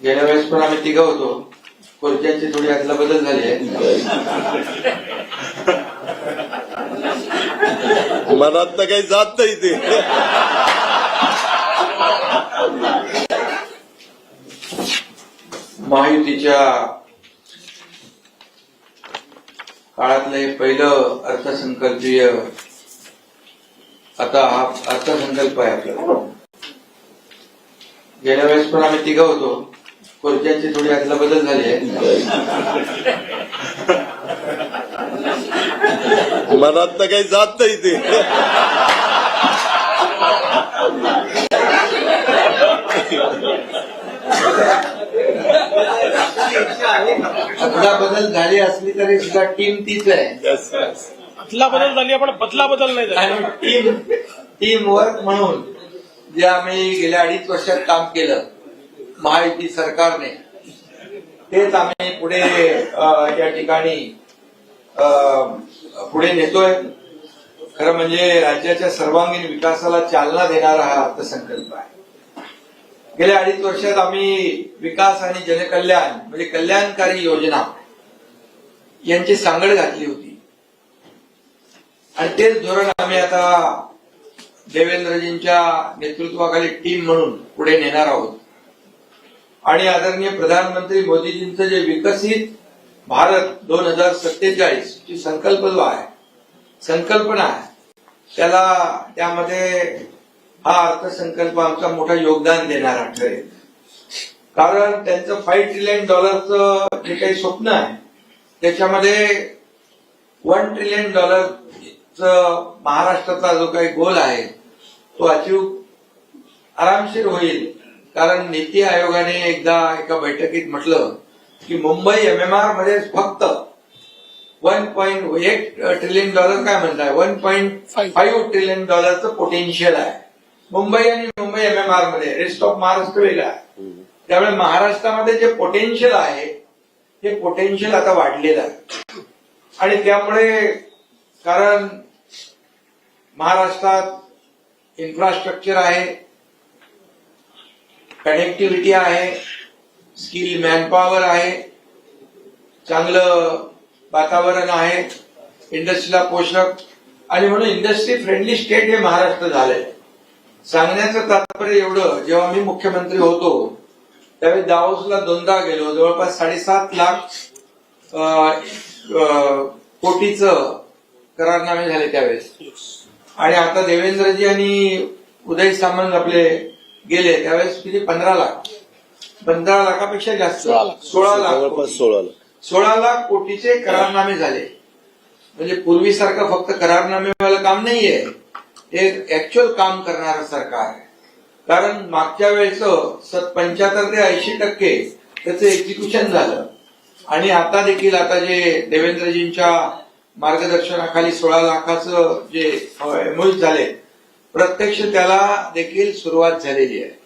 गेल्या वेळेस पण आम्ही तिघं होतो. खुर्च्यांची थोडी आदला बदल झाली आहे. मनात तर काही जात नाही ते. महायुतीच्या काळातलं हे पहिलं अर्थसंकल्पीय आता हा अर्थसंकल्प आहे आपला. गेल्या वेळेस पण आम्ही तिघं होतो. खुर्च्यांची थोडी आदला बदल झाली आहे. मनात तर काही जात नाही ते. आदला बदल झाली असली तरी सुद्धा टीम तीच आहे. अदला बदल झाली पण बदला बदल नाही झाली. टीम टीम वर्क म्हणून जे आम्ही गेल्या अडीच वर्षात काम केलं महायुती सरकारने. तेच आम्ही पुढे या ठिकाणी पुढे नेतोय. खरं म्हणजे राज्याच्या सर्वांगीण विकासाला चालना देणारा हा अर्थसंकल्प आहे. गेल्या अडीच वर्षात आम्ही विकास आणि जनकल्याण म्हणजे कल्याणकारी योजना यांची सांगड घातली होती. आणि तेच धोरण आम्ही आता देवेंद्रजींच्या नेतृत्वाखाली टीम म्हणून पुढे नेणार आहोत. आणि आदरणीय प्रधानमंत्री मोदीजींचं जे विकसित भारत दोन हजार सत्तेचाळीस ची संकल्प जो आहे संकल्पना आहे त्याला त्यामध्ये हा अर्थसंकल्प आमचा मोठा योगदान देणारा ठरेल. कारण त्यांचं फाईव्ह ट्रिलियन डॉलरचं जे काही स्वप्न आहे त्याच्यामध्ये वन ट्रिलियन डॉलरचं महाराष्ट्राचा जो काही गोल आहे तो अचीव आरामशीर होईल. कारण नीती आयोगाने एकदा एका बैठकीत म्हटलं की मुंबई एमएमआरमध्ये फक्त वन पॉईंट एक ट्रिलियन डॉलर काय म्हणताय? वन पॉईंट फाईव्ह ट्रिलियन डॉलरचं पोटेन्शियल आहे. मुंबई आणि मुंबई एमएमआरमध्ये रेस्ट ऑफ महाराष्ट्र वेगळा आहे त्यामुळे महाराष्ट्रामध्ये जे पोटेन्शियल आहे ते पोटेन्शियल आता वाढलेलं आहे. आणि त्यामुळे कारण महाराष्ट्रात इन्फ्रास्ट्रक्चर आहे कनेक्टिव्हिटी आहे स्किल मॅनपॉवर आहे चांगलं वातावरण आहे इंडस्ट्रीला पोषक आणि म्हणून इंडस्ट्री फ्रेंडली स्टेट हे महाराष्ट्र झालंय. सांगण्याचं तात्पर्य एवढं जेव्हा मी मुख्यमंत्री होतो त्यावेळी दावोसला दोनदा गेलो जवळपास साडेसात लाख कोटीच कोटीचं करारनामे झाले त्यावेळेस. आणि आता देवेंद्रजी आणि उदय सामंत आपले गेले त्यावेळेस किती? पंधरा लाख. पंधरा लाखापेक्षा जास्त. सोळा लाख. सोळा लाख. सोळा लाख. सोळा लाख कोटीचे करारनामे झाले. म्हणजे पूर्वीसारखं फक्त करारनामेवालं काम नाहीये. हे ऍक्च्युअल काम करणारं सरकार आहे. कारण मागच्या वेळेचं पंच्याहत्तर ते ऐंशी टक्के त्याचं एक्झिक्युशन झालं. आणि आता देखील आता जे देवेंद्रजींच्या मार्गदर्शनाखाली सोळा लाखाचं जे एमओएस झाले प्रत्यक्ष त्याला देखील सुरुवात झालेली आहे.